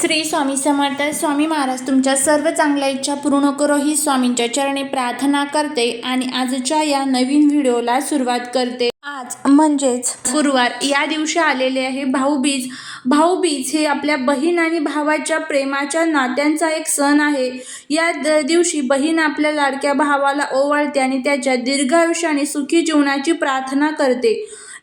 श्री स्वामी समर्थ स्वामी महाराज तुमच्या सर्व चांगल्या इच्छा पूर्ण करो ही स्वामींच्या चरणी प्रार्थना करते आणि आजच्या या नवीन व्हिडिओला सुरुवात करते. आज म्हणजेच गुरुवार. या दिवशी आलेले आहे भाऊबीज. भाऊबीज हे आपल्या बहीण आणि भावाच्या प्रेमाच्या नात्यांचा एक सण आहे. या दिवशी बहीण आपल्या लाडक्या भावाला ओवाळते आणि त्याच्या दीर्घायुष्य आणि सुखी जीवनाची प्रार्थना करते.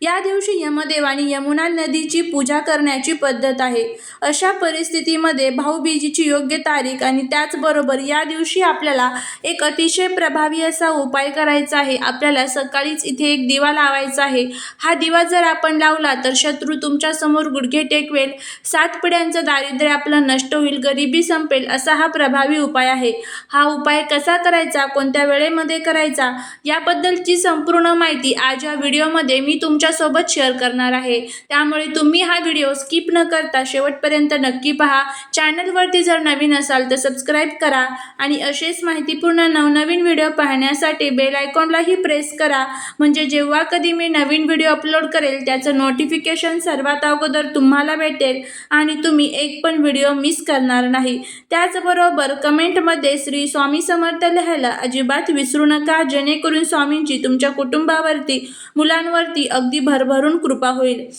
या दिवशी यमदेवाने यमुना नदीची पूजा करण्याची पद्धत आहे. अशा परिस्थितीमध्ये भाऊबीजीची योग्य तारीख आणि त्याचबरोबर या दिवशी आपल्याला एक अतिशय प्रभावी असा उपाय करायचा आहे. आपल्याला सकाळीच इथे एक दिवा लावायचा आहे. हा दिवा जर आपण लावला तर शत्रू तुमच्यासमोर गुडघे टेकवेल. सात पिढ्यांचं दारिद्र्य आपलं नष्ट होईल. गरिबी संपेल असा हा प्रभावी उपाय आहे. हा उपाय कसा करायचा? कोणत्या वेळेमध्ये करायचा? याबद्दलची संपूर्ण माहिती आज या व्हिडिओमध्ये मी तुमच्या तुमच्यासोबत शेअर करणार आहे. त्यामुळे तुम्ही हा व्हिडिओ स्किप न करता शेवटपर्यंत नक्की पहा. चॅनलवरती जर नवीन असाल तर सबस्क्राईब करा आणि असेच माहितीपूर्ण नवनवीन व्हिडिओ पाहण्यासाठी बेल आयकॉनलाही प्रेस करा. म्हणजे जेव्हा कधी मी नवीन व्हिडिओ अपलोड करेल त्याचं नोटिफिकेशन सर्वात अगोदर तुम्हाला भेटेल आणि तुम्ही एक पण व्हिडिओ मिस करणार नाही. त्याचबरोबर कमेंटमध्ये श्री स्वामी समर्थ लिहायला अजिबात विसरू नका. जेणेकरून स्वामींची तुमच्या कुटुंबावरती मुलांवरती अगदी भरभरून कृपा होईल.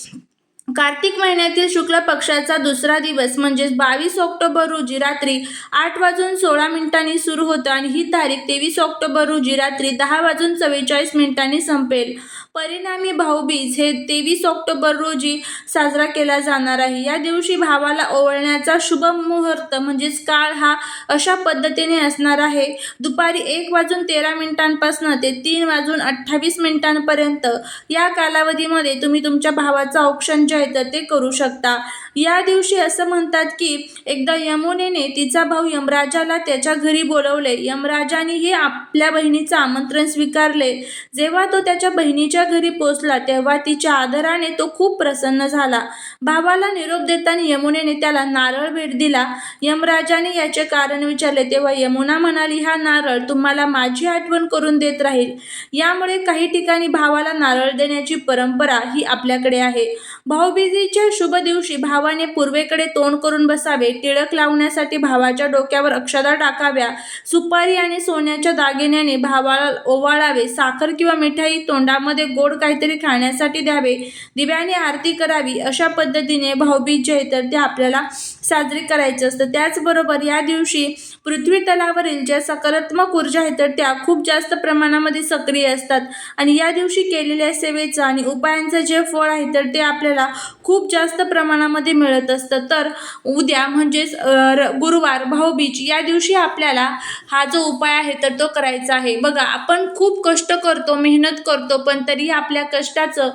कार्तिक महिन्यातील शुक्ल पक्षाचा दुसरा दिवस म्हणजेच बावीस ऑक्टोबर रोजी रात्री आठ वाजून सोळा मिनिटांनी सुरू होतं आणि ही तारीख तेवीस ऑक्टोबर रोजी रात्री दहा वाजून चव्वेचाळीस मिनिटांनी संपेल. परिणामी भाऊबीज हे तेवीस ऑक्टोबर रोजी साजरा केला जाणार आहे. या दिवशी भावाला ओवळण्याचा शुभ मुहूर्त म्हणजेच काळ हा अशा पद्धतीने असणार आहे. दुपारी एक वाजून तेरा मिनिटांपासून ते तीन वाजून अठ्ठावीस मिनिटांपर्यंत या कालावधीमध्ये तुम्ही तुमच्या भावाचं औक्षण जे आहे तर ते करू शकता. या दिवशी असं म्हणतात की एकदा यमुनेने तिचा भाऊ यमराजाला त्याच्या घरी बोलवले. यमराजाने हे आपल्या बहिणीचं आमंत्रण स्वीकारले. जेव्हा तो त्याच्या बहिणीच्या घरी पोचला तेव्हा तिच्या आदराने तो खूप प्रसन्न झाला. भावाला निरोप देताना यमुनेने त्याला नारळ भेट दिला. यमराजाने याचे कारण विचारले. तेव्हा यमुना म्हणाली हा नारळ तुम्हाला माझी आठवण करून देत राहील. यामुळे काही ठिकाणी भावाला नारळ देण्याची परंपरा ही आपल्याकडे आहे. भाऊबीजेच्या शुभ दिवशी भावाने पूर्वेकडे तोंड करून बसावे टिळक लावण्यासाठी भावाच्या डोक्यावर अक्षदा टाकाव्या सुपारी आणि सोन्याच्या दागिन्याने भावाला ओवाळावे साखर किंवा मिठाई तोंडामध्ये गोड काहीतरी खाण्यासाठी द्यावे दिव्याने आरती करावी अशा पद्धतीने भाऊबीज जे आहे तर ते आपल्याला साजरी करायचं असतं. त्याचबरोबर या दिवशी पृथ्वी तलावरील ज्या सकारात्मक ऊर्जा आहेत तर त्या खूप जास्त प्रमाणामध्ये सक्रिय असतात. आणि या दिवशी केलेल्या सेवेचं आणि उपायांचं जे फळ आहे तर ते आपल्याला खूप जास्त प्रमाणामध्ये मिळत असतं. तर उद्या म्हणजेच र- गुरुवार भाऊबीज या दिवशी आपल्याला हा जो उपाय आहे तर तो करायचा आहे. बघा आपण खूप कष्ट करतो मेहनत करतो पण तरी आपल्या कष्टाचं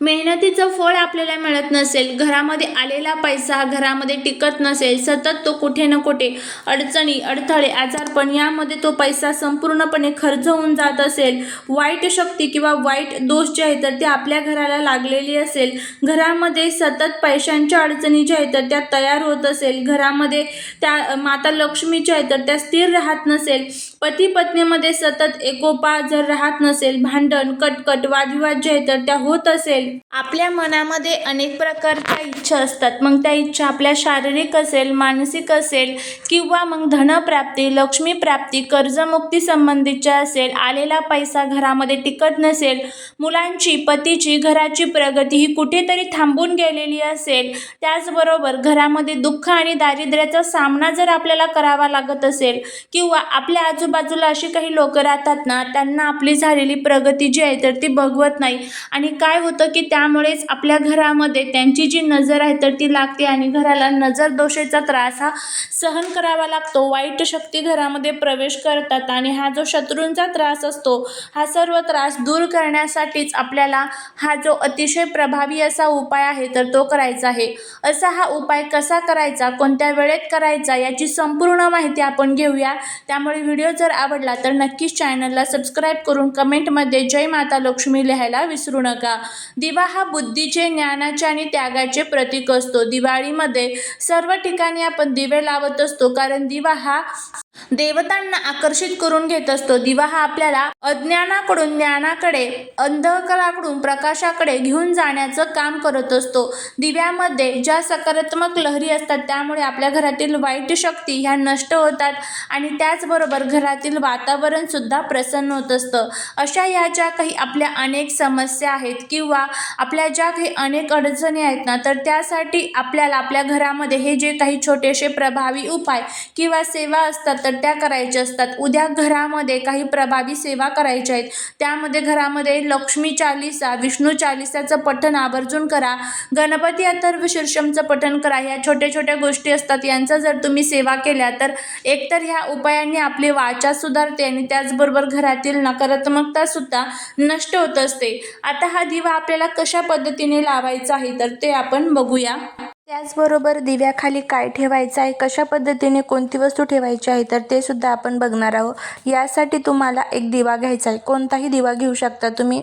मेहनतीचं फळ आपल्याला मिळत नसेल घरामध्ये आलेला पैसा घरामध्ये टिकत नसेल सतत तो कुठे ना कुठे अडचणी अडथळे आजारपण यामध्ये तो पैसा संपूर्णपणे खर्च होऊन जात असेल. वाईट शक्ती किंवा वाईट दोष जे आहेत तर ते आपल्या घराला लागलेली असेल. घरामध्ये सतत पैशांच्या अडचणी ज्या आहेत तर त्या तयार होत असेल. घरामध्ये त्या माता लक्ष्मीच्या आहेत तर त्या स्थिर राहत नसेल. पती पत्नीमध्ये सतत एकोपा जर राहत नसेल भांडण कटकट वादविवाद जे आहेत तर त्या होत असेल. आपल्या मनामध्ये अनेक प्रकारच्या इच्छा असतात. मग त्या इच्छा आपल्या शारीरिक असेल मानसिक असेल किंवा मग धनप्राप्ती लक्ष्मीप्राप्ती कर्जमुक्ती संबंधीच्या असेल आलेला पैसा घरामध्ये टिकत नसेल मुलांची पतीची घराची प्रगती ही कुठेतरी थांबून गेलेली असेल त्याचबरोबर घरामध्ये दुःख आणि दारिद्र्याचा सामना जर आपल्याला करावा लागत असेल किंवा आपल्या आजूबाजूला अशी काही लोक राहतात ना त्यांना आपली झालेली प्रगती जी आहे तर ती बघवत नाही. आणि काय होतं की त्यामुळेच आपल्या घरामध्ये त्यांची जी नजर आहे तर ती लागते आणि घराला नजर दोषेचा त्रास हा सहन करावा लागतो. वाईट शक्ती घरामध्ये प्रवेश करतात आणि हा जो शत्रूंचा त्रास असतो हा सर्व त्रास दूर करण्यासाठीच आपल्याला हा जो अतिशय प्रभावी असा उपाय आहे तर तो करायचा आहे. असा हा उपाय कसा करायचा कोणत्या वेळेत करायचा याची संपूर्ण माहिती आपण घेऊया. त्यामुळे व्हिडिओ जर आवडला तर नक्कीच चॅनलला सबस्क्राईब करून कमेंटमध्ये जय माता लक्ष्मी लिहायला विसरू नका. दिवा हा बुद्धीचे ज्ञानाचे आणि त्यागाचे प्रतीक असतो. दिवाळीमध्ये सर्व ठिकाणी आपण दिवे लावत असतो कारण दिवा हा देवतांना आकर्षित करून घेत असतो. दिवा हा आपल्याला अज्ञानाकडून ज्ञानाकडे अंधकाराकडून प्रकाशाकडे घेऊन जाण्याचं काम करत असतो. दिव्यामध्ये ज्या सकारात्मक लहरी असतात त्यामुळे आपल्या घरातील वाईट शक्ती ह्या नष्ट होतात आणि त्याचबरोबर घरातील वातावरण सुद्धा प्रसन्न होत असतं. अशा ह्या ज्या काही आपल्या अनेक समस्या आहेत किंवा आपल्या ज्या काही अनेक अडचणी आहेत ना तर त्यासाठी आपल्याला आपल्या घरामध्ये हे जे काही छोटेसे प्रभावी उपाय किंवा सेवा असतात तर त्या करायच्या असतात. उद्या घरामध्ये काही प्रभावी सेवा करायच्या आहेत. त्यामध्ये घरामध्ये लक्ष्मी चालिसा विष्णू चालिसाचं पठण आवर्जून करा. गणपती अथर्व शीर्षमचं पठण करा. ह्या छोट्या छोट्या गोष्टी असतात. यांचा जर तुम्ही सेवा केल्या तर एकतर ह्या उपायांनी आपली वाचा सुधारते आणि त्याचबरोबर घरातील नकारात्मकता सुद्धा नष्ट होत असते. आता हा दिवा आपल्याला कशा पद्धतीने लावायचा आहे तर ते आपण बघूया. त्याचबरोबर दिव्याखाली काय ठेवायचं आहे कशा पद्धतीने कोणती वस्तू ठेवायची आहे तर ते सुद्धा आपण बघणार आहोत. यासाठी तुम्हाला एक दिवा घ्यायचा आहे. कोणताही दिवा घेऊ शकता तुम्ही.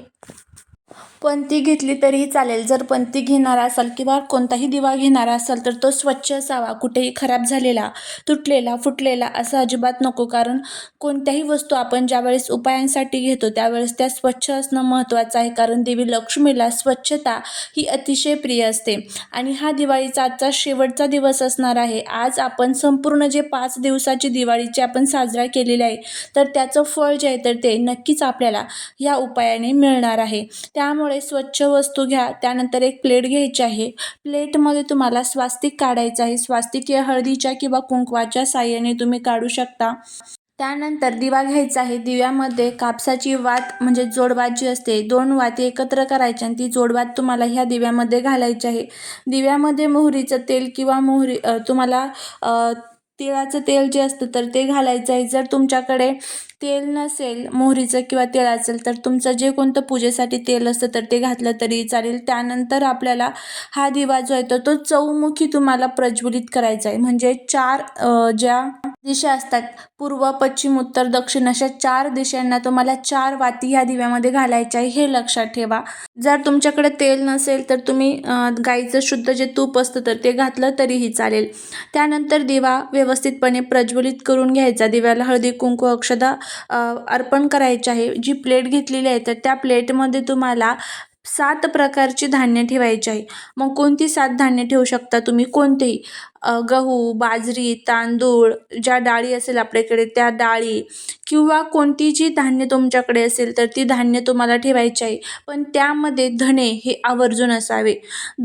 पंथी घेतली तरीही चालेल. जर पंथी घेणारा असाल किंवा कोणताही दिवा घेणारा असाल तर तो स्वच्छ असावा कुठेही खराब झालेला तुटलेला फुटलेला असा अजिबात नको. कारण कोणत्याही वस्तू आपण ज्यावेळेस उपायांसाठी घेतो त्यावेळेस त्या स्वच्छ असणं महत्त्वाचं आहे. कारण देवी लक्ष्मीला स्वच्छता ही अतिशय प्रिय असते. आणि हा दिवाळीचा आजचा शेवटचा दिवस असणार आहे. आज आपण संपूर्ण जे पाच दिवसाची दिवाळीची आपण साजरा केलेली आहे तर त्याचं फळ जे आहे तर ते नक्कीच आपल्याला या उपायाने मिळणार आहे. त्यामुळे स्वच्छ वस्तू घ्या त्यानंतर एक प्लेट घ्यायची आहे. प्लेटमध्ये तुम्हाला स्वास्तिक काढायचं आहे. स्वास्तिक या हळदीच्या किंवा कुंकवाच्या साह्याने तुम्ही काढू शकता. त्यानंतर दिवा घ्यायचा आहे. दिव्यामध्ये कापसाची वात म्हणजे जोडवात जी असते दोन वाती एकत्र करायच्या आणि ती जोडवात तुम्हाला ह्या दिव्यामध्ये घालायची आहे. दिव्यामध्ये मोहरीचं तेल किंवा मोहरी तुम्हाला तिळाचं तेल जे असतं तर ते घालायचं आहे. जर तुमच्याकडे तेल नसेल मोहरीचं किंवा तेल असेल तर तुमचं जे कोणतं पूजेसाठी तेल असतं तर ते घातलं तरी चालेल. त्यानंतर आपल्याला हा दिवा जो आहे तो चौमुखी तुम्हाला प्रज्वलित करायचा आहे. म्हणजे चार ज्या दिशा असतात. पूर्व पश्चिम उत्तर दक्षिण अशा चार दिशांना तुम्हाला चार वाती ह्या दिव्यामध्ये घालायच्या आहे हे लक्षात ठेवा. जर तुमच्याकडे तेल नसेल तर तुम्ही गाईचं शुद्ध जे तूप असतं तर ते घातलं तरीही चालेल. त्यानंतर दिवा व्यवस्थितपणे प्रज्वलित करून घ्यायचा. दिव्याला हळदी कुंकू अक्षदा अर्पण करायची आहे. जी प्लेट घेतलेली आहे तर त्या प्लेटमध्ये तुम्हाला सात प्रकारची धान्य ठेवायची आहे. मग कोणती सात धान्य ठेवू शकता तुम्ही? कोणतेही. गहू बाजरी तांदूळ ज्या डाळी असेल आपल्याकडे त्या डाळी किंवा कोणती जी धान्य तुमच्याकडे असेल तर ती धान्य तुम्हाला ठेवायची आहे. पण त्यामध्ये धणे हे आवर्जून असावे.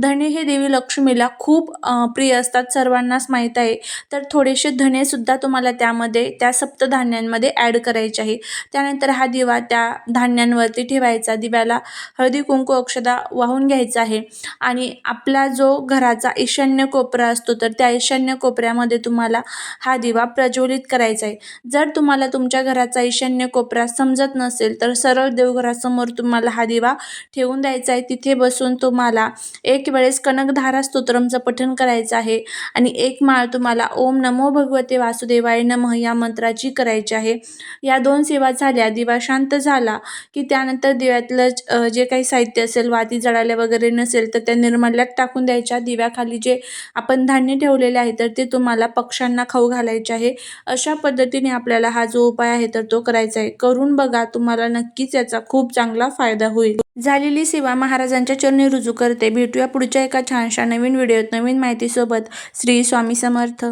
धणे हे देवी लक्ष्मीला खूप प्रिय असतात सर्वांनाच माहीत आहे. तर थोडेसे धणेसुद्धा तुम्हाला त्यामध्ये त्या सप्तधान्यांमध्ये ॲड करायचे आहे. त्यानंतर हा दिवा त्या धान्यांवरती ठेवायचा. दिव्याला हळदी कुंकू अक्षदा वाहून घ्यायचा आहे. आणि आपला जो घराचा ईशान्य कोपरा असतो तर त्या ईशान्य कोपऱ्यामध्ये तुम्हाला हा दिवा प्रज्वलित करायचा आहे. जर तुम्हाला तुमच्या घराचा ईशान्य कोपरा समजत नसेल तर सरळ देवघरासमोर तुम्हाला हा दिवा ठेवून द्यायचा आहे. तिथे बसून तुम्हाला एक वेळेस कनकधारा स्तोत्रमचं पठण करायचं आहे आणि एक माळ तुम्हाला ओम नमो भगवते वासुदेवाय नमः या मंत्राची करायची आहे. या दोन सेवा झाल्या. दिवा शांत झाला की त्यानंतर दिव्यातलं जे काही साहित्य असेल वाती जळाल्या वगैरे नसेल तर त्या निर्मल्यात टाकून द्यायच्या. दिव्याखाली जे आपण धान्य ठेवलेले आहे तर ते तुम्हाला पक्ष्यांना खाऊ घालायचे आहे. अशा पद्धतीने आपल्याला हा जो उपाय आहे तर तो करायचा आहे. करून बघा तुम्हाला नक्कीच याचा खूप चांगला फायदा होईल. झालेली सेवा महाराजांच्या चरणी रुजू करते. भेटूया पुढच्या एका छानशा नवीन व्हिडिओत नवीन माहितीसोबत. श्री स्वामी समर्थ.